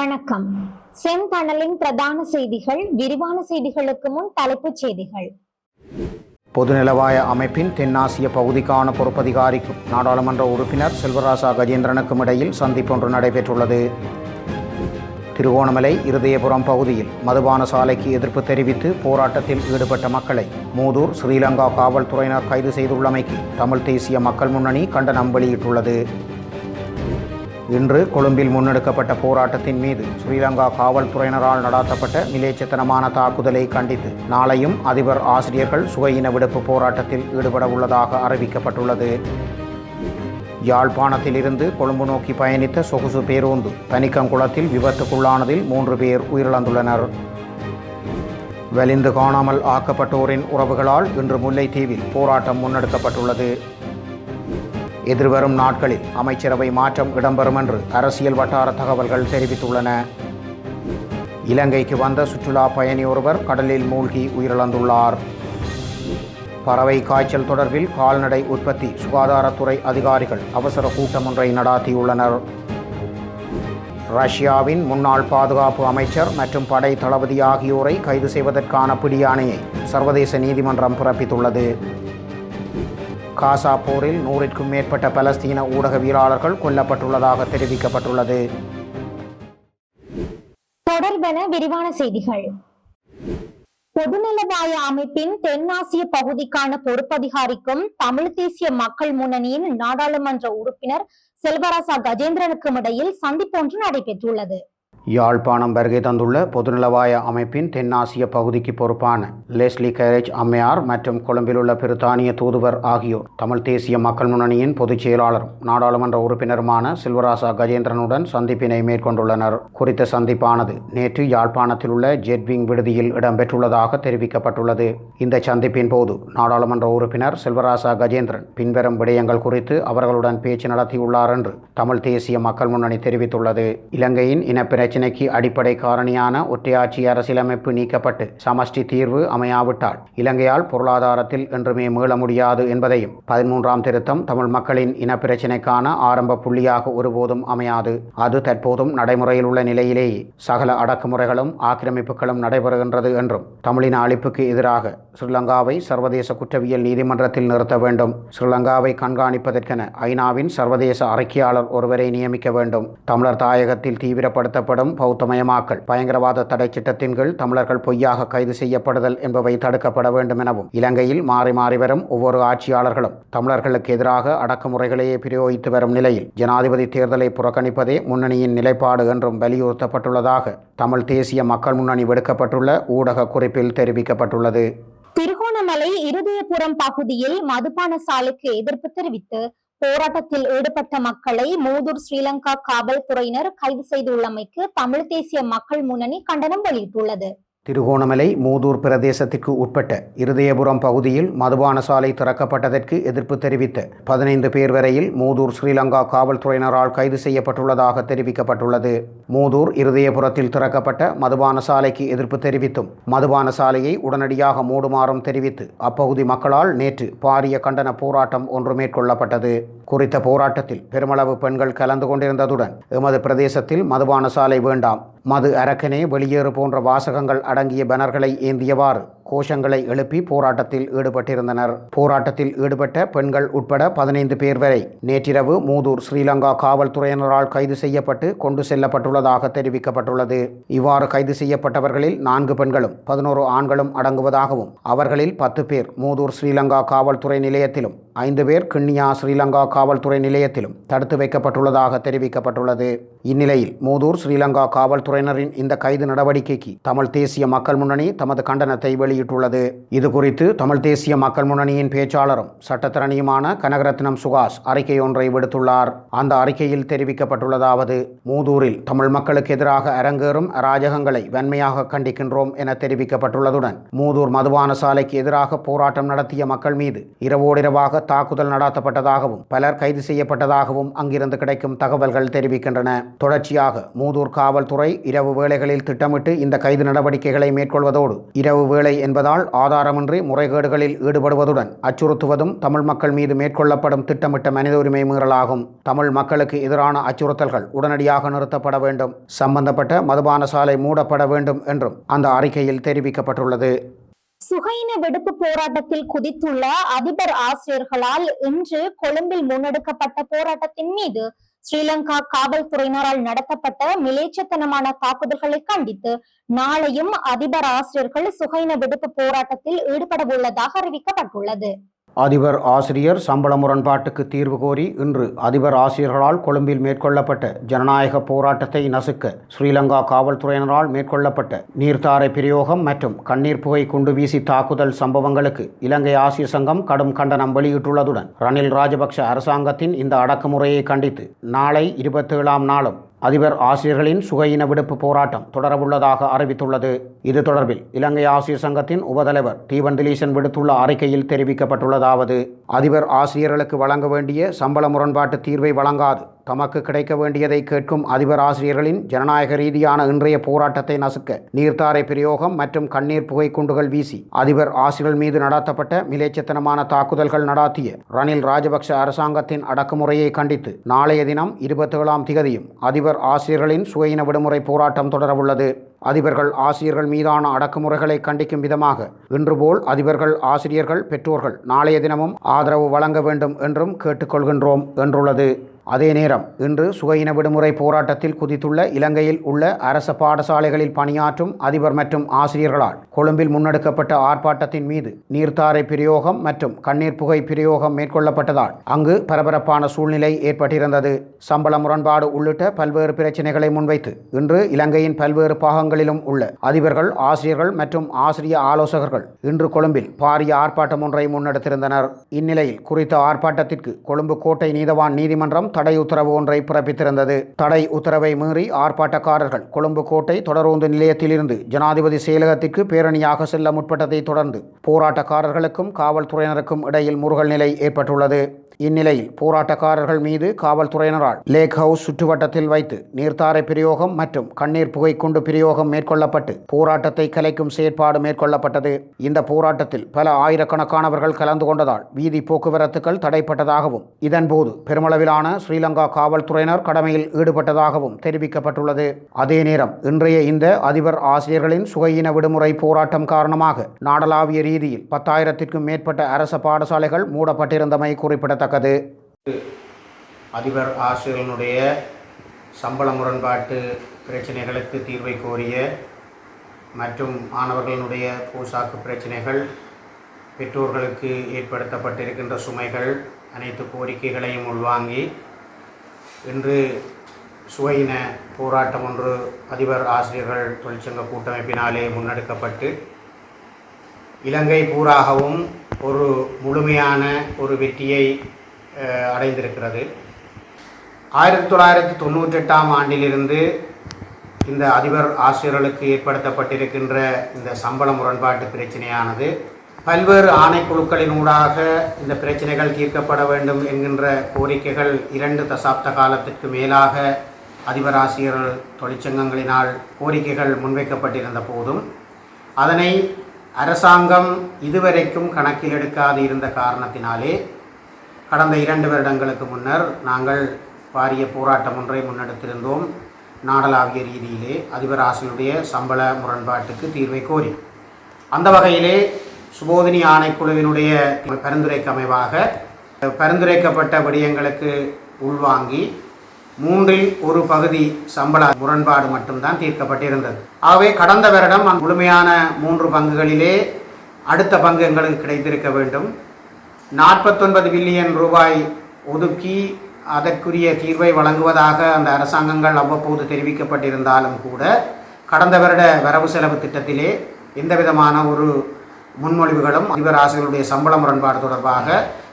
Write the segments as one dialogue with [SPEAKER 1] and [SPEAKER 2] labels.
[SPEAKER 1] வணக்கம். செந்தணலின் பிரதான செய்திகள் விரிவான செய்திகளுக்கு முன் தலைப்புச் செய்திகள்.
[SPEAKER 2] பொதுநிலவாய அமைப்பின் தென்னாசிய பகுதிக்கான பொறுப்பதிகாரிக்கும் நாடாளுமன்ற உறுப்பினர் செல்வராசா கஜேந்திரனுக்கும் இடையில் சந்திப்பொன்று நடைபெற்றுள்ளது. திருகோணமலை இருதயபுரம் பகுதியில் மதுபான சாலைக்கு எதிர்ப்பு தெரிவித்து போராட்டத்தில் ஈடுபட்ட மக்களை மூதூர் ஸ்ரீலங்கா காவல்துறையினர் கைது செய்துள்ளமைக்கு தமிழ் தேசிய மக்கள் முன்னணி கண்டனம் வெளியிட்டுள்ளது. இன்று கொழும்பில் முன்னெடுக்கப்பட்ட போராட்டத்தின் மீது ஸ்ரீலங்கா காவல்துறையினரால் நடாத்தப்பட்ட மிலேச்சத்தனமான தாக்குதலை கண்டித்து நாளையும் அதிபர் ஆசிரியர்கள் சுகையின விடுப்பு போராட்டத்தில் ஈடுபட உள்ளதாக அறிவிக்கப்பட்டுள்ளது. யாழ்ப்பாணத்திலிருந்து கொழும்பு நோக்கி பயணித்த சொகுசு பேருந்து பனிக்கங்குளத்தில் விபத்துக்குள்ளானதில் மூன்று பேர் உயிரிழந்துள்ளனர். வலிந்து காணாமல் ஆக்கப்பட்டோரின் உறவுகளால் இன்று முல்லைத்தீவில் போராட்டம் முன்னெடுக்கப்பட்டுள்ளது. எதிர்வரும் நாட்களில் அமைச்சரவை மாற்றம் இடம்பெறும் என்று அரசியல் வட்டார தகவல்கள் தெரிவித்துள்ளன. இலங்கைக்கு வந்த சுற்றுலா பயணி ஒருவர் கடலில் மூழ்கி உயிரிழந்துள்ளார். பறவை காய்ச்சல் தொடர்பில் கால்நடை உற்பத்தி சுகாதாரத்துறை அதிகாரிகள் அவசர கூட்டம் ஒன்றை நடாத்தியுள்ளனர். ரஷ்யாவின் முன்னாள் பாதுகாப்பு அமைச்சர் மற்றும் படை தளபதி ஆகியோரை கைது செய்வதற்கான பிடியாணையை சர்வதேச நீதிமன்றம் பிறப்பித்துள்ளது. காசா போரில் நூறிற்கும் மேற்பட்ட பலஸ்தீன ஊடகவியலாளர்கள் கொல்லப்பட்டுள்ளதாக தெரிவிக்கப்பட்டுள்ளது.
[SPEAKER 1] தொடர்பென விரிவான செய்திகள். பொதுநலவாய அமைப்பின் தென்னாசிய பகுதிக்கான பொறுப்பதிகாரிக்கும் தமிழ் தேசிய மக்கள் முன்னணியின் நாடாளுமன்ற உறுப்பினர் செல்வராசா கஜேந்திரனுக்கும் இடையில் சந்திப்பொன்று நடைபெற்றுள்ளது.
[SPEAKER 2] யாழ்ப்பாணம் வருகை தந்துள்ள பொதுநலவாய அமைப்பின் தென்னாசிய பகுதிக்கு பொறுப்பான லெஸ்லி கேரேஜ் அம்மையார் மற்றும் கொழும்பிலுள்ள பிரித்தானிய தூதுவர் ஆகியோர் தமிழ் தேசிய மக்கள் முன்னணியின் பொதுச் செயலாளரும் நாடாளுமன்ற உறுப்பினருமான செல்வராசா கஜேந்திரனுடன் சந்திப்பினை மேற்கொண்டுள்ளனர். குறித்த சந்திப்பானது நேற்று யாழ்ப்பாணத்தில் உள்ள ஜெட்விங் விடுதியில் இடம்பெற்றுள்ளதாக தெரிவிக்கப்பட்டுள்ளது. இந்த சந்திப்பின் போது நாடாளுமன்ற உறுப்பினர் செல்வராசா கஜேந்திரன் பின்வரும் விடயங்கள் குறித்து அவர்களுடன் பேச்சு நடத்தியுள்ளார் என்று தமிழ் தேசிய மக்கள் முன்னணி தெரிவித்துள்ளது. இலங்கையின் பிரச்சினைக்கு அடிப்படை காரணியான ஒற்றையாட்சி அரசியலமைப்பு நீக்கப்பட்டு சமஷ்டி தீர்வு அமையாவிட்டால் இலங்கையால் பொருளாதாரத்தில் என்றுமே மீள முடியாது என்பதையும் பதிமூன்றாம் திருத்தம் தமிழ் மக்களின் இனப்பிரச்சினைக்கான ஆரம்ப புள்ளியாக ஒருபோதும் அமையாது. அது தற்போதும் நடைமுறையில் உள்ள நிலையிலேயே சகல அடக்குமுறைகளும் ஆக்கிரமிப்புகளும் நடைபெறுகின்றது என்றும் தமிழின அழிப்புக்கு எதிராக ஸ்ரீலங்காவை சர்வதேச குற்றவியல் நீதிமன்றத்தில் நிறுத்த வேண்டும். ஸ்ரீலங்காவை கண்காணிப்பதற்கென ஐநாவின் சர்வதேச அறிக்கையாளர் ஒருவரை நியமிக்க வேண்டும். தமிழர் தாயகத்தில் தீவிரப்படுத்தப்படும் செயல்படும் பௌத்தமயமாக்கல் பயங்கரவாத தடை சட்டத்தின் கீழ் தமிழர்கள் பொய்யாக கைது செய்யப்படுதல் என்பவை தடுக்கப்பட வேண்டும் எனவும் இலங்கையில் மாறி மாறி வரும் ஒவ்வொரு ஆட்சியாளர்களும் தமிழர்களுக்கு எதிராக அடக்குமுறைகளையே பிரயோகித்து வரும் நிலையில் ஜனாதிபதி தேர்தலை புறக்கணிப்பதே முன்னணியின் நிலைப்பாடு என்றும் வலியுறுத்தப்பட்டுள்ளதாக தமிழ் தேசிய மக்கள் முன்னணி விடுக்கப்பட்டுள்ள ஊடக குறிப்பில் தெரிவிக்கப்பட்டுள்ளது.
[SPEAKER 1] திருகோணமலை இருதயபுரம் பகுதியில் மதுபான சாலைக்கு எதிர்ப்பு தெரிவித்து போராட்டத்தில் ஈடுபட்ட மக்களை மூதூர் ஸ்ரீலங்கா காவல்துறையினர் கைது செய்துள்ளமைக்கு தமிழ் தேசிய மக்கள் முன்னணி கண்டனம் வெளியிட்டுள்ளது.
[SPEAKER 2] திருகோணமலை மூதூர் பிரதேசத்திற்கு உட்பட்ட இருதயபுரம் பகுதியில் மதுபான சாலை திறக்கப்பட்டதற்கு எதிர்ப்பு தெரிவித்த பதினைந்து பேர் வரையில் மூதூர் ஸ்ரீலங்கா காவல்துறையினரால் கைது செய்யப்பட்டுள்ளதாக தெரிவிக்கப்பட்டுள்ளது. மூதூர் இருதயபுரத்தில் திறக்கப்பட்ட மதுபான சாலைக்கு எதிர்ப்பு தெரிவித்தும் மதுபான சாலையை உடனடியாக மூடுமாறும் தெரிவித்து அப்பகுதி மக்களால் நேற்று பாரிய கண்டன போராட்டம் ஒன்று மேற்கொள்ளப்பட்டது. குறித்த போராட்டத்தில் பெருமளவு பெண்கள் கலந்து கொண்டிருந்ததுடன் எமது பிரதேசத்தில் மதுபான சாலை வேண்டாம். மது அரக்கனே வெளியேறு போன்ற வாசகங்கள் அடங்கிய பேனர்களை ஏந்தியவாறு கோஷங்களை எழுப்பி போராட்டத்தில் ஈடுபட்டிருந்தனர். போராட்டத்தில் ஈடுபட்ட பெண்கள் உட்பட பதினைந்து பேர் வரை நேற்றிரவு மூதூர் ஸ்ரீலங்கா காவல்துறையினரால் கைது செய்யப்பட்டு கொண்டு செல்லப்பட்டுள்ளதாக தெரிவிக்கப்பட்டுள்ளது. இவ்வாறு கைது செய்யப்பட்டவர்களில் நான்கு பெண்களும் பதினோரு ஆண்களும் அடங்குவதாகவும் அவர்களில் பத்து பேர் மூதூர் ஸ்ரீலங்கா காவல்துறை நிலையத்திலும் ஐந்து பேர் கிண்ணியா ஸ்ரீலங்கா காவல்துறை நிலையத்திலும் தடுத்து வைக்கப்பட்டுள்ளதாக தெரிவிக்கப்பட்டுள்ளது. இந்நிலையில் மூதூர் ஸ்ரீலங்கா காவல்துறையினரின் இந்த கைது நடவடிக்கைக்கு தமிழ் தேசிய மக்கள் முன்னணி தமது கண்டனத்தை வெளியிட்டுள்ளது. இதுகுறித்து தமிழ் தேசிய மக்கள் முன்னணியின் பேச்சாளரும் சட்டத்திறனியுமான கனகரத்னம் சுகாஷ் அறிக்கை ஒன்றை விடுத்துள்ளார். அந்த அறிக்கையில் தெரிவிக்கப்பட்டுள்ளதாவது மூதூரில் தமிழ் மக்களுக்கு எதிராக அரங்கேறும் அராஜகங்களை வன்மையாக கண்டிக்கின்றோம் என தெரிவிக்கப்பட்டுள்ளதுடன் மூதூர் மதுபான சாலைக்கு எதிராக போராட்டம் நடத்திய மக்கள் மீது இரவோடிரவாக தாக்குதல் நடாத்தப்பட்டதாகவும் பலர் கைது செய்யப்பட்டதாகவும் அங்கிருந்து கிடைக்கும் தகவல்கள் தெரிவிக்கின்றன. தொடர்ச்சியாக மூதூர் காவல்துறை இரவு வேளைகளில் திட்டமிட்டு இந்த கைது நடவடிக்கைகளை மேற்கொள்வதோடு இரவு வேளை என்பதால் ஆதாரமின்றி முறைகேடுகளில் ஈடுபடுவதுடன் அச்சுறுத்துவதும் தமிழ் மக்கள் மீது மேற்கொள்ளப்படும் திட்டமிட்ட மனித உரிமை மீறலாகும். தமிழ் மக்களுக்கு எதிரான அச்சுறுத்தல்கள் உடனடியாக நிறுத்தப்பட வேண்டும். சம்பந்தப்பட்ட மதுபான சாலை மூடப்பட வேண்டும் என்றும் அந்த அறிக்கையில் தெரிவிக்கப்பட்டுள்ளது.
[SPEAKER 1] சுகையின வெடிப்பு போராட்டத்தில் குதித்துள்ள அதிபர் ஆசிரியர்களால் இன்று கொழும்பில் முன்னெடுக்கப்பட்ட போராட்டத்தின் மீது ஸ்ரீலங்கா காவல்துறையினரால் நடத்தப்பட்ட மிலேச்சத்தனமான தாக்குதல்களை கண்டித்து நாளையும் அதிபர் ஆசிரியர்கள் சுகைன விடுப்பு போராட்டத்தில் ஈடுபட உள்ளதாக அறிவிக்கப்பட்டுள்ளது.
[SPEAKER 2] அதிபர் ஆசிரியர் சம்பள முரண்பாட்டுக்கு தீர்வு கோரி இன்று அதிபர் ஆசிரியர்களால் கொழும்பில் மேற்கொள்ளப்பட்ட ஜனநாயக போராட்டத்தை நசுக்க ஸ்ரீலங்கா காவல்துறையினரால் மேற்கொள்ளப்பட்ட நீர்த்தாரை பிரயோகம் மற்றும் கண்ணீர் புகை குண்டு வீசி தாக்குதல் சம்பவங்களுக்கு இலங்கை ஆசிய சங்கம் கடும் கண்டனம் வெளியிட்டுள்ளதுடன் ரணில் ராஜபக்ஷ அரசாங்கத்தின் இந்த அடக்குமுறையை கண்டித்து நாளை இருபத்தேழாம் நாளும் அதிபர் ஆசிரியர்களின் சுகையின விடுப்பு போராட்டம் தொடரவுள்ளதாக அறிவித்துள்ளது. இது தொடர்பில் இலங்கை ஆசிரியர் சங்கத்தின் உபதலைவர் தீவன் திலீசன் விடுத்துள்ள அறிக்கையில் தெரிவிக்கப்பட்டுள்ளதாவது அதிபர் ஆசிரியர்களுக்கு வழங்க வேண்டிய சம்பள முரண்பாட்டு தீர்வை வழங்காது. தமக்கு கிடைக்க வேண்டியதை கேட்கும் அதிபர் ஆசிரியர்களின் ஜனநாயக ரீதியான இன்றைய போராட்டத்தை நசுக்க நீர்த்தாரை பிரயோகம் மற்றும் கண்ணீர் புகை குண்டுகள் வீசி அதிபர் ஆசிரியர்கள் மீது நடத்தப்பட்ட மிலேச்சத்தனமான தாக்குதல்கள் நடாத்திய ரணில் ராஜபக்ஷ அரசாங்கத்தின் அடக்குமுறையை கண்டித்து நாளைய தினம் இருபத்தேழாம் திகதியும் அதிபர் ஆசிரியர்களின் சுயின விடுமுறை போராட்டம் தொடரவுள்ளது. அதிபர்கள் ஆசிரியர்கள் மீதான அடக்குமுறைகளை கண்டிக்கும் விதமாக இன்று போல் அதிபர்கள் ஆசிரியர்கள் பெற்றோர்கள் நாளைய தினமும் ஆதரவு வழங்க வேண்டும் என்றும் கேட்டுக்கொள்கின்றோம் என்றுள்ளது. அதே நேரம் இன்று சுகையின விடுமுறை போராட்டத்தில் குதித்துள்ள இலங்கையில் உள்ள அரச பாடசாலைகளில் பணியாற்றும் அதிபர் மற்றும் ஆசிரியர்களால் கொழும்பில் முன்னெடுக்கப்பட்ட ஆர்ப்பாட்டத்தின் மீது நீர்த்தாரை பிரயோகம் மற்றும் கண்ணீர் புகை பிரயோகம் மேற்கொள்ளப்பட்டதால் அங்கு பரபரப்பான சூழ்நிலை ஏற்பட்டிருந்தது. சம்பள முரண்பாடு உள்ளிட்ட பல்வேறு பிரச்சினைகளை முன்வைத்து இன்று இலங்கையின் பல்வேறு பாகங்களிலும் உள்ள அதிபர்கள் ஆசிரியர்கள் மற்றும் ஆசிரிய ஆலோசகர்கள் இன்று கொழும்பில் பாரிய ஆர்ப்பாட்டம் ஒன்றை முன்னெடுத்திருந்தனர். இந்நிலையில் குறித்த ஆர்ப்பாட்டத்திற்கு கொழும்பு கோட்டை நீதவான் நீதிமன்றம் தடை உத்தரவு ஒன்றை பிறப்பித்திருந்தது. தடை உத்தரவை மீறி ஆர்ப்பாட்டக்காரர்கள் கொழும்பு கோட்டை தொடரோந்து நிலையத்திலிருந்து ஜனாதிபதி செயலகத்திற்கு பேரணியாக செல்ல முற்பட்டதை தொடர்ந்து போராட்டக்காரர்களுக்கும் காவல்துறையினருக்கும் இடையில் முருகல் நிலை ஏற்பட்டுள்ளது. இந்நிலையில் போராட்டக்காரர்கள் மீது காவல்துறையினரால் லேக் ஹவுஸ் சுற்றுவட்டத்தில் வைத்து நீர்த்தாரை பிரயோகம் மற்றும் கண்ணீர் புகை கொண்டு பிரயோகம் மேற்கொள்ளப்பட்டு போராட்டத்தை கலைக்கும் செயற்பாடு மேற்கொள்ளப்பட்டது. இந்த போராட்டத்தில் பல ஆயிரக்கணக்கானவர்கள் கலந்து கொண்டதால் வீதி போக்குவரத்துகள் தடைப்பட்டதாகவும் இதன்போது பெருமளவிலான ஸ்ரீலங்கா காவல்துறையினர் கடமையில் ஈடுபட்டதாகவும் தெரிவிக்கப்பட்டுள்ளது. அதே நேரம் இன்றைய இந்த அதிபர் ஆசிரியர்களின் சுகையின விடுமுறை போராட்டம் காரணமாக நாடளாவிய ரீதியில் பத்தாயிரத்திற்கும் மேற்பட்ட அரச பாடசாலைகள் மூடப்பட்டிருந்தமை குறிப்பிடத்தக்கது. அதிபர் ஆசிரியர்களுடைய சம்பள முரண்பாட்டு பிரச்சனைகளுக்கு தீர்வை கோரிய மற்றும் மாணவர்களுடைய போசாக்கு பிரச்சனைகள் பெற்றோர்களுக்கு ஏற்படுத்தப்பட்டிருக்கின்ற சுமைகள் அனைத்து கோரிக்கைகளையும் உள்வாங்கி இன்று சுவையின போராட்டம் ஒன்று அதிபர் ஆசிரியர்கள் தொழிற்சங்க கூட்டமைப்பினாலே முன்னெடுக்கப்பட்டு இலங்கை பூராகவும் ஒரு முழுமையான ஒரு வெற்றியை அடைந்திருக்கிறது. ஆயிரத்தி தொள்ளாயிரத்தி தொண்ணூற்றெட்டாம் ஆண்டிலிருந்து இந்த அதிபர் ஆசிரியர்களுக்கு ஏற்படுத்தப்பட்டிருக்கின்ற இந்த சம்பள முரண்பாட்டு பிரச்சனையானது பல்வேறு ஆணைக்குழுக்களின் ஊடாக இந்த பிரச்சனைகள் தீர்க்கப்பட வேண்டும் என்கின்ற கோரிக்கைகள் இரண்டு தசாப்த காலத்திற்கு மேலாக அதிபர் ஆசிரியர்கள் தொழிற்சங்கங்களினால் கோரிக்கைகள் முன்வைக்கப்பட்டிருந்த போதும் அதனை அரசாங்கம் இதுவரைக்கும் கணக்கில் எடுக்காது இருந்த காரணத்தினாலே கடந்த இரண்டு வருடங்களுக்கு முன்னர் நாங்கள் பாரிய போராட்டம் ஒன்றை முன்னெடுத்திருந்தோம். நாடளாவிய ரீதியிலே அதிபர் ஆசிரியருடைய சம்பள முரண்பாட்டுக்கு தீர்வை கோரி. அந்த வகையிலே சுபோதினி ஆணைக்குழுவினுடைய பரிந்துரைக்கு அமைவாக பரிந்துரைக்கப்பட்ட விடயங்களுக்கு உள்வாங்கி மூன்றில் ஒரு பகுதி சம்பள முரண்பாடு மட்டும்தான் தீர்க்கப்பட்டிருந்தது. ஆகவே கடந்த வருடம் அந்த முழுமையான மூன்று பங்குகளிலே அடுத்த பங்கு எங்களுக்கு கிடைத்திருக்க வேண்டும். நாற்பத்தொன்பது பில்லியன் ரூபாய் ஒதுக்கி அதற்குரிய தீர்வை வழங்குவதாக அந்த அரசாங்கங்கள் அவ்வப்போது தெரிவிக்கப்பட்டிருந்தாலும் கூட கடந்த வருட வரவு செலவு திட்டத்திலே எந்த விதமான ஒரு முன்மொழிவுகளும் அதிபர் ஆசிரியர்களுடைய சம்பள முரண்பாடு தொடர்பாக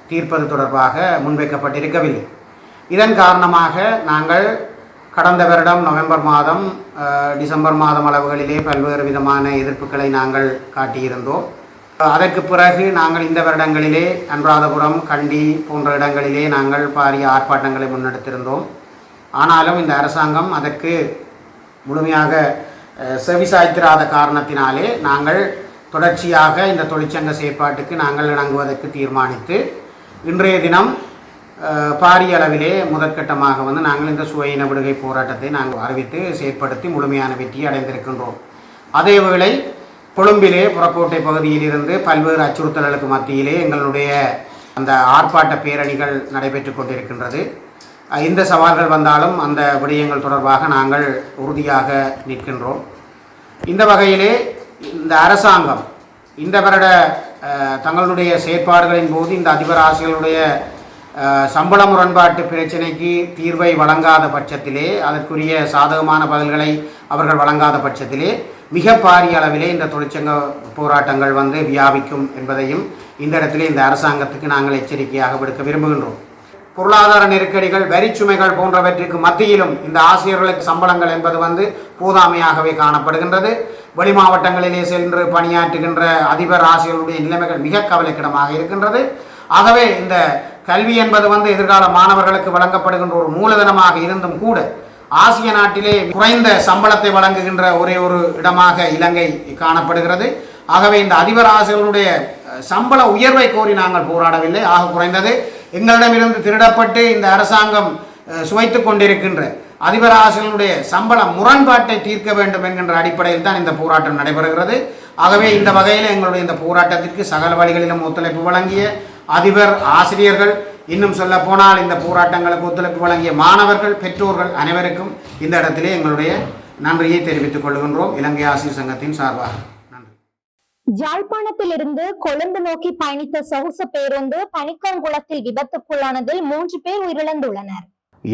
[SPEAKER 2] தீர்ப்பது தொடர்பாக முன்வைக்கப்பட்டிருக்கவில்லை. இதன் காரணமாக நாங்கள் கடந்த வருடம் நவம்பர் மாதம் டிசம்பர் மாதம் அளவுகளிலே பல்வேறு விதமான எதிர்ப்புகளை நாங்கள் காட்டியிருந்தோம். அதற்கு பிறகு நாங்கள் இந்த வருடங்களிலே அனுராதபுரம் கண்டி போன்ற இடங்களிலே நாங்கள் பாரிய ஆர்ப்பாட்டங்களை முன்னெடுத்திருந்தோம். ஆனாலும் இந்த அரசாங்கம் அதற்கு முழுமையாக செவிசாய்த்திராத காரணத்தினாலே நாங்கள் தொடர்ச்சியாக இந்த தொழிற்சங்க செயற்பாட்டுக்கு நாங்கள் இணங்குவதற்கு தீர்மானித்து இன்றைய தினம் பாரிய அளவிலே முதற்கட்டமாக வந்து நாங்கள் இந்த சுவையின விடுகை போராட்டத்தை நாங்கள் அறிவித்து செயற்படுத்தி முழுமையான வெற்றியை அடைந்திருக்கின்றோம். அதேவேளை கொழும்பிலே புறக்கோட்டை பகுதியிலிருந்து பல்வேறு அச்சுறுத்தல்களுக்கு மத்தியிலே எங்களுடைய அந்த ஆர்ப்பாட்ட பேரணிகள் நடைபெற்று கொண்டிருக்கின்றது. எந்த இந்த சவால்கள் வந்தாலும் அந்த விடயங்கள் தொடர்பாக நாங்கள் உறுதியாக நிற்கின்றோம். இந்த வகையிலே இந்த அரசாங்கம் இந்த வருட தங்களுடைய செயற்பாடுகளின் போது இந்த அதிபர் ஆசிரியர்களுடைய சம்பள முரண்பாட்டு பிரச்சினைக்கு தீர்வை வழங்காத பட்சத்திலே அதற்குரிய சாதகமான பதில்களை அவர்கள் வழங்காத பட்சத்திலே மிக பாரிய அளவிலே இந்த தொழிற்சங்க போராட்டங்கள் வந்து வியாபிக்கும் என்பதையும் இந்த இடத்திலே இந்த அரசாங்கத்துக்கு நாங்கள் எச்சரிக்கையாக விடுக்க விரும்புகின்றோம். பொருளாதார நெருக்கடிகள் வரிச்சுமைகள் போன்றவற்றிற்கு மத்தியிலும் இந்த ஆசிரியர்களுக்கு சம்பளங்கள் என்பது வந்து போதாமையாகவே காணப்படுகின்றது. வெளி மாவட்டங்களிலே சென்று பணியாற்றுகின்ற அதிபர் ஆசிரியர்களுடைய நிலைமைகள் மிக கவலைக்கிடமாக இருக்கின்றது. ஆகவே இந்த கல்வி என்பது வந்து எதிர்கால மாணவர்களுக்கு வழங்கப்படுகின்ற ஒரு மூலதனமாக இருந்தும் கூட ஆசிய நாட்டிலே குறைந்த சம்பளத்தை வழங்குகின்ற ஒரே ஒரு இடமாக இலங்கை காணப்படுகிறது. ஆகவே இந்த அதிபர் ஆசிரியர்களுடைய சம்பள உயர்வை கோரி நாங்கள் போராடவில்லை. ஆக குறைந்தது எங்களிடமிருந்து திருடப்பட்டு இந்த அரசாங்கம் சுவைத்து கொண்டிருக்கின்ற அதிபர் ஆசிரியர்களுடைய சம்பள முரண்பாட்டை தீர்க்க வேண்டும் என்கின்ற அடிப்படையில் தான் இந்த போராட்டம் நடைபெறுகிறது. ஆகவே இந்த வகையில் எங்களுடைய இந்த போராட்டத்திற்கு சகல வழிகளிலும் ஒத்துழைப்பு வழங்கிய அதிபர் ஆசிரியர்கள் இன்னும் சொல்ல போனால் இந்த போராட்டங்களுக்கு ஒத்துழைப்பு வழங்கிய மாணவர்கள் பெற்றோர்கள் அனைவருக்கும் இந்த இடத்திலே எங்களுடைய நன்றியை தெரிவித்துக் கொள்கின்றோம். இலங்கை ஆசிரியர் சங்கத்தின் சார்பாக.
[SPEAKER 1] யாழ்ப்பாணத்திலிருந்து கொழும்பு நோக்கி பயணித்த சொகுசு பேருந்து பனிக்கங்குளத்தில் விபத்துக்குள்ளானதில் மூன்று பேர் உயிரிழந்துள்ளனர்.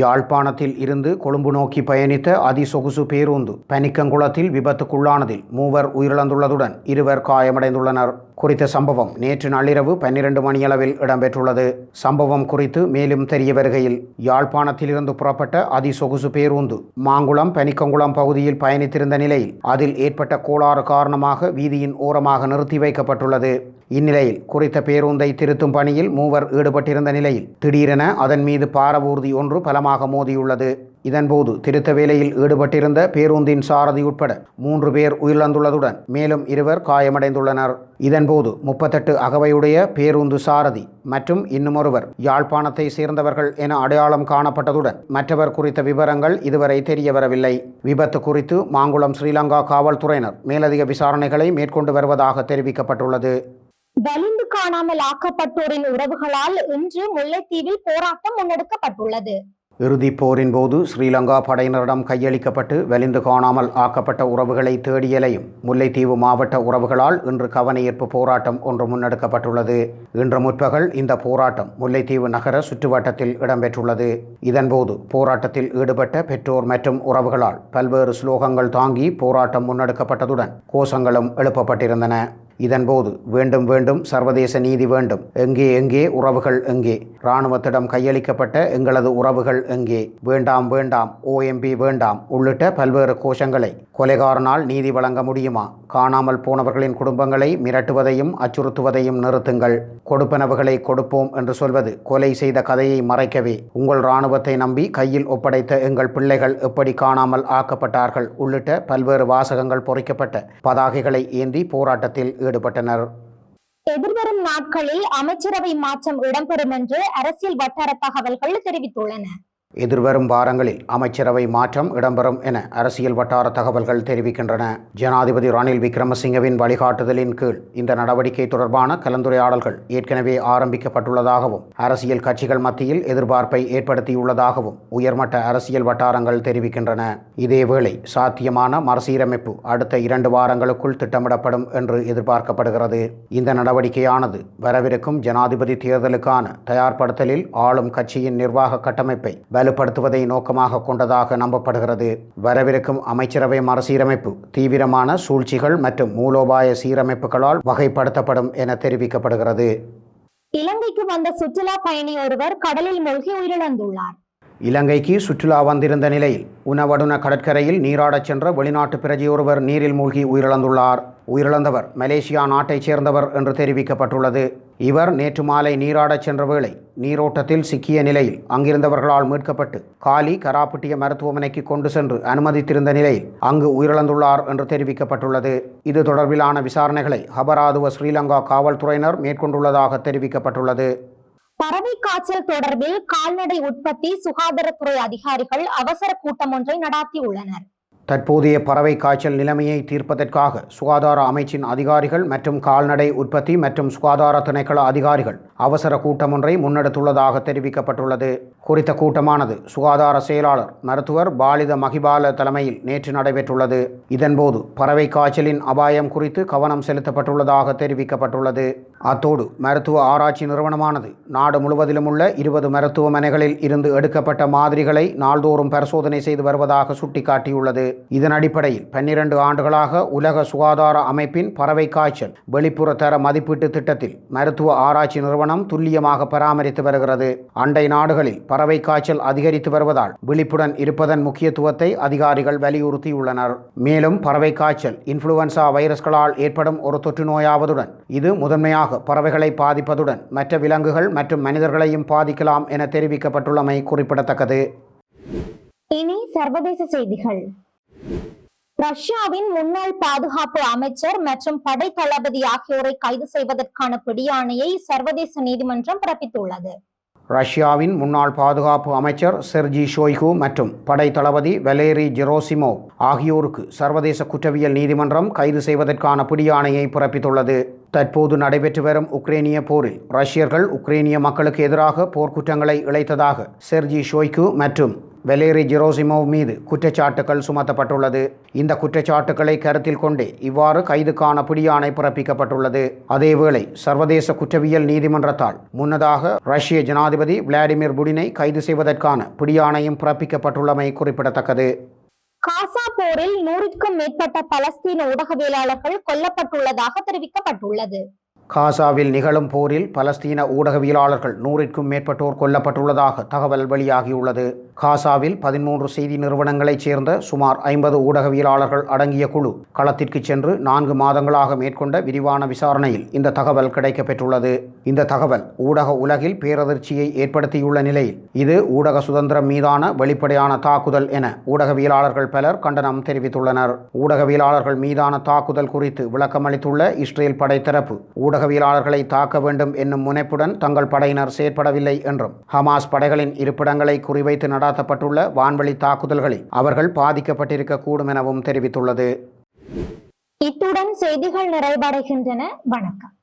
[SPEAKER 2] யாழ்ப்பாணத்தில் இருந்து கொழும்பு நோக்கி பயணித்த அதிசொகுசு பேருந்து பனிக்கங்குளத்தில் விபத்துக்குள்ளானதில் மூவர் உயிரிழந்துள்ளதுடன் இருவர் காயமடைந்துள்ளனர். குறித்த சம்பவம் நேற்று நள்ளிரவு பன்னிரண்டு மணியளவில் இடம்பெற்றுள்ளது. சம்பவம் குறித்து மேலும் தெரிய வருகையில் யாழ்ப்பாணத்திலிருந்து புறப்பட்ட அதிசொகுசு பேருந்து மாங்குளம் பனிக்கங்குளம் பகுதியில் பயணித்திருந்த நிலையில் அதில் ஏற்பட்ட கோளாறு காரணமாக வீதியின் ஓரமாக நிறுத்தி வைக்கப்பட்டுள்ளது. இந்நிலையில் குறித்த பேருந்தை திருத்தும் பணியில் மூவர் ஈடுபட்டிருந்த நிலையில் திடீரென அதன் மீது பாரவூர்தி ஒன்று பலமாக மோதியுள்ளது. இதன்போது திருத்த வேலையில் ஈடுபட்டிருந்த பேருந்தின் சாரதி உட்பட மூன்று பேர் உயிரிழந்துள்ளதுடன் மேலும் இருவர் காயமடைந்துள்ளனர். இதன்போது முப்பத்தெட்டு அகவையுடைய பேருந்து சாரதி மற்றும் இன்னுமொருவர் யாழ்ப்பாணத்தை சேர்ந்தவர்கள் என அடையாளம் காணப்பட்டதுடன் மற்றவர் குறித்த விவரங்கள் இதுவரை தெரிய வரவில்லை விபத்து குறித்து மாங்குளம் ஸ்ரீலங்கா காவல்துறையினர் மேலதிக விசாரணைகளை மேற்கொண்டு வருவதாக தெரிவிக்கப்பட்டுள்ளது.
[SPEAKER 1] வலிந்து காணாமல் ஆக்கப்பட்டோரின் உறவுகளால் இன்று முல்லைத்தீவில் போராட்டம் முன்னெடுக்கப்பட்டுள்ளது.
[SPEAKER 2] இறுதிப் போரின் போது ஸ்ரீலங்கா படையினரிடம் கையளிக்கப்பட்டு வலிந்து காணாமல் ஆக்கப்பட்ட உறவுகளை தேடியலையும் முல்லைத்தீவு மாவட்ட உறவுகளால் இன்று கவனஈர்ப்பு போராட்டம் ஒன்று முன்னெடுக்கப்பட்டுள்ளது. இன்று முற்பகல் இந்த போராட்டம் முல்லைத்தீவு நகர சுற்றுவட்டத்தில் இடம்பெற்றுள்ளது. இதன்போது போராட்டத்தில் ஈடுபட்ட பெற்றோர் மற்றும் உறவுகளால் பல்வேறு ஸ்லோகங்கள் தாங்கி போராட்டம் முன்னெடுக்கப்பட்டதுடன் கோஷங்களும் எழுப்பப்பட்டிருந்தன. இதன்போது வேண்டும் வேண்டும். சர்வதேச நீதி வேண்டும். எங்கே எங்கே? உறவுகள் எங்கே? இராணுவத்திடம் கையளிக்கப்பட்ட எங்களது உறவுகள் எங்கே? வேண்டாம் வேண்டாம். ஓஎம்பி வேண்டாம். உள்ளிட்ட பல்வேறு கோஷங்களை கொலைகாரனால் நீதி வழங்க முடியுமா? காணாமல் போனவர்களின் குடும்பங்களை மிரட்டுவதையும் அச்சுறுத்துவதையும் நிறுத்துங்கள். கொடுப்பனவுகளை கொடுப்போம் என்று சொல்வது கொலை செய்த கதையை மறைக்கவே. உங்கள் இராணுவத்தை நம்பி கையில் ஒப்படைத்த எங்கள் பிள்ளைகள் எப்படி காணாமல் ஆக்கப்பட்டார்கள்? உள்ளிட்ட பல்வேறு வாசகங்கள் பொறிக்கப்பட்ட பதாகைகளை ஏந்தி போராட்டத்தில் ஈடுபட்டனர்.
[SPEAKER 1] எதிர்வரும் நாட்களில் அமைச்சரவை மாற்றம் இடம்பெறும் என்று அரசியல் வட்டார தகவல்கள் தெரிவித்துள்ளன.
[SPEAKER 2] எதிர்வரும் வாரங்களில் அமைச்சரவை மாற்றம் இடம்பெறும் என அரசியல் வட்டார தகவல்கள் தெரிவிக்கின்றன. ஜனாதிபதி ரணில் விக்ரமசிங்கவின் வழிகாட்டுதலின் கீழ் இந்த நடவடிக்கை தொடர்பான கலந்துரையாடல்கள் ஏற்கனவே ஆரம்பிக்கப்பட்டுள்ளதாகவும் அரசியல் கட்சிகள் மத்தியில் எதிர்பார்ப்பை ஏற்படுத்தியுள்ளதாகவும் உயர்மட்ட அரசியல் வட்டாரங்கள் தெரிவிக்கின்றன. இதேவேளை சாத்தியமான மறுசீரமைப்பு அடுத்த இரண்டு வாரங்களுக்குள் திட்டமிடப்படும் என்று எதிர்பார்க்கப்படுகிறது. இந்த நடவடிக்கையானது வரவிருக்கும் ஜனாதிபதி தேர்தலுக்கான தயார்படுத்தலில் ஆளும் கட்சியின் நிர்வாக கட்டமைப்பை வலுப்படுத்துவதை நோக்கமாக கொண்டதாக நம்பப்படுகிறது. வரவிருக்கும் அமைச்சரவை மறுசீரமைப்பு தீவிரமான சூழ்ச்சிகள் மற்றும் மூலோபாய சீரமைப்புகளால் வகைப்படுத்தப்படும் என தெரிவிக்கப்படுகிறது.
[SPEAKER 1] இலங்கைக்கு வந்த சுற்றுலா பயணி ஒருவர் கடலில் மூழ்கி உயிரிழந்துள்ளார்.
[SPEAKER 2] இலங்கைக்கு சுற்றுலா வந்திருந்த நிலையில் உணவடுன கடற்கரையில் நீராடச் சென்ற வெளிநாட்டு பிரஜையொருவர் நீரில் மூழ்கி உயிரிழந்துள்ளார். உயிரிழந்தவர் மலேசியா நாட்டைச் சேர்ந்தவர் என்று தெரிவிக்கப்பட்டுள்ளது. இவர் நேற்று மாலை நீராடச் சென்ற வேளை நீரோட்டத்தில் சிக்கிய நிலையில் அங்கிருந்தவர்களால் மீட்கப்பட்டு காலி கராப்பட்டிய மருத்துவமனைக்கு கொண்டு சென்று அனுமதித்திருந்த நிலையில் அங்கு உயிரிழந்துள்ளார் என்று தெரிவிக்கப்பட்டுள்ளது. இது தொடர்பிலான விசாரணைகளை ஹபராதுவ ஸ்ரீலங்கா காவல்துறையினர் மேற்கொண்டுள்ளதாக தெரிவிக்கப்பட்டுள்ளது.
[SPEAKER 1] பறவை காய்ச்சல் தொடர்பில் கால்நடை உற்பத்தி சுகாதாரத்துறை அதிகாரிகள் அவசர கூட்டம் ஒன்றை நடாத்தியுள்ளனர்.
[SPEAKER 2] தற்போதைய பறவை காய்ச்சல் நிலைமையை தீர்ப்பதற்காக சுகாதார அமைச்சின் அதிகாரிகள் மற்றும் கால்நடை உற்பத்தி மற்றும் சுகாதார திணைக்கள அதிகாரிகள் அவசர கூட்டம் ஒன்றை முன்னெடுத்துள்ளதாக தெரிவிக்கப்பட்டுள்ளது. குறித்த கூட்டமானது சுகாதார செயலாளர் மருத்துவர் பாலித மகிபால தலைமையில் நேற்று நடைபெற்றுள்ளது. இதன்போது பறவை காய்ச்சலின் அபாயம் குறித்து கவனம் செலுத்தப்பட்டுள்ளதாக தெரிவிக்கப்பட்டுள்ளது. அத்தோடு மருத்துவ ஆராய்ச்சி நிறுவனமானது நாடு முழுவதிலும் உள்ள இருபது மருத்துவமனைகளில் இருந்து எடுக்கப்பட்ட மாதிரிகளை நாள்தோறும் பரிசோதனை செய்து வருவதாக சுட்டிக்காட்டியுள்ளது. இதன் அடிப்படையில் பன்னிரண்டு ஆண்டுகளாக உலக சுகாதார அமைப்பின் பறவை காய்ச்சல் வெளிப்புற தர மதிப்பீட்டு திட்டத்தில் மருத்துவ ஆராய்ச்சி நிறுவனம் துல்லியமாக பராமரித்து வருகிறது. அண்டை நாடுகளில் பறவை காய்ச்சல் அதிகரித்து வருவதால் விழிப்புடன் இருப்பதன் முக்கியத்துவத்தை அதிகாரிகள் வலியுறுத்தியுள்ளனர். மேலும் பறவை காய்ச்சல் இன்ஃப்ளூவன்சா வைரஸ்களால் ஏற்படும் ஒரு தொற்று நோயாவதுடன் இது முதன்மையாக பறவைகளை பாதிப்பதுடன் மற்ற விலங்குகள் மற்றும் மனிதர்களையும் பாதிக்கலாம் என தெரிவிக்கப்பட்டுள்ளமை குறிப்பிடத்தக்கது.
[SPEAKER 1] இனி சர்வதேச செய்திகள். ரஷ்யாவின் முன்னாள் பாதுகாப்பு அமைச்சர் மற்றும் படை தளபதி ஆகியோரை கைது செய்வதற்கான பிடியாணையை சர்வதேச நீதிமன்றம் பிறப்பித்துள்ளது.
[SPEAKER 2] ரஷ்யாவின் முன்னாள் பாதுகாப்பு அமைச்சர் செர்ஜி ஷோய்கு மற்றும் படை தளபதி வெலேரி ஜெரோசிமோ ஆகியோருக்கு சர்வதேச குற்றவியல் நீதிமன்றம் கைது செய்வதற்கான பிடியாணையை பிறப்பித்துள்ளது. தற்போது நடைபெற்று வரும் உக்ரேனிய போரில் ரஷ்யர்கள் உக்ரேனிய மக்களுக்கு எதிராக போர்க்குற்றங்களை இழைத்ததாக செர்ஜி ஷோய்கு மற்றும் வெலேரி ஜெரோசிமோவ் மீது குற்றச்சாட்டுகள் சுமத்தப்பட்டுள்ளது. இந்த குற்றச்சாட்டுகளை கருத்தில் கொண்டே இவ்வாறு கைதுக்கான பிடியாணை பிறப்பிக்கப்பட்டுள்ளது. அதேவேளை சர்வதேச குற்றவியல் நீதிமன்றத்தால் முன்னதாக ரஷ்ய ஜனாதிபதி விளாடிமிர் புடினை கைது செய்வதற்கான பிடியாணையும் பிறப்பிக்கப்பட்டுள்ளமை குறிப்பிடத்தக்கது.
[SPEAKER 1] காசா போரில் நூறுக்கும் மேற்பட்ட பலஸ்தீன ஊடகவியலாளர்கள் கொல்லப்பட்டுள்ளதாக தெரிவிக்கப்பட்டுள்ளது.
[SPEAKER 2] காசாவில் நிகழும் போரில் பலஸ்தீன ஊடகவியலாளர்கள் நூறிற்கும் மேற்பட்டோர் கொல்லப்பட்டுள்ளதாக தகவல் வெளியாகியுள்ளது. காசாவில் பதிமூன்று செய்தி நிறுவனங்களைச் சேர்ந்த சுமார் ஐம்பது ஊடகவியலாளர்கள் அடங்கிய குழு களத்திற்கு சென்று நான்கு மாதங்களாக மேற்கொண்ட விரிவான விசாரணையில் இந்த தகவல் கிடைக்கப்பெற்றுள்ளது. இந்த தகவல் ஊடக உலகில் பேரதிர்ச்சியை ஏற்படுத்தியுள்ள நிலையில் இது ஊடக சுதந்திரம் மீதான வெளிப்படையான தாக்குதல் என ஊடகவியலாளர்கள் பலர் கண்டனம் தெரிவித்துள்ளனர். ஊடகவியலாளர்கள் மீதான தாக்குதல் குறித்து விளக்கமளித்துள்ள இஸ்ரேல் படைத்தரப்பு ஊடகவியலாளர்களை தாக்க வேண்டும் என்னும் முனைப்புடன் தங்கள் படையினர் செயற்படவில்லை என்றும் ஹமாஸ் படைகளின் இருப்பிடங்களை குறிவைத்து நட நடாத்தப்பட்டுள்ள வான்வழி தாக்குதல்களில் அவர்கள் பாதிக்கப்பட்டிருக்கக்கூடும் எனவும் தெரிவித்துள்ளது.
[SPEAKER 1] இத்துடன் செய்திகள் நிறைவடைகின்றன. வணக்கம்.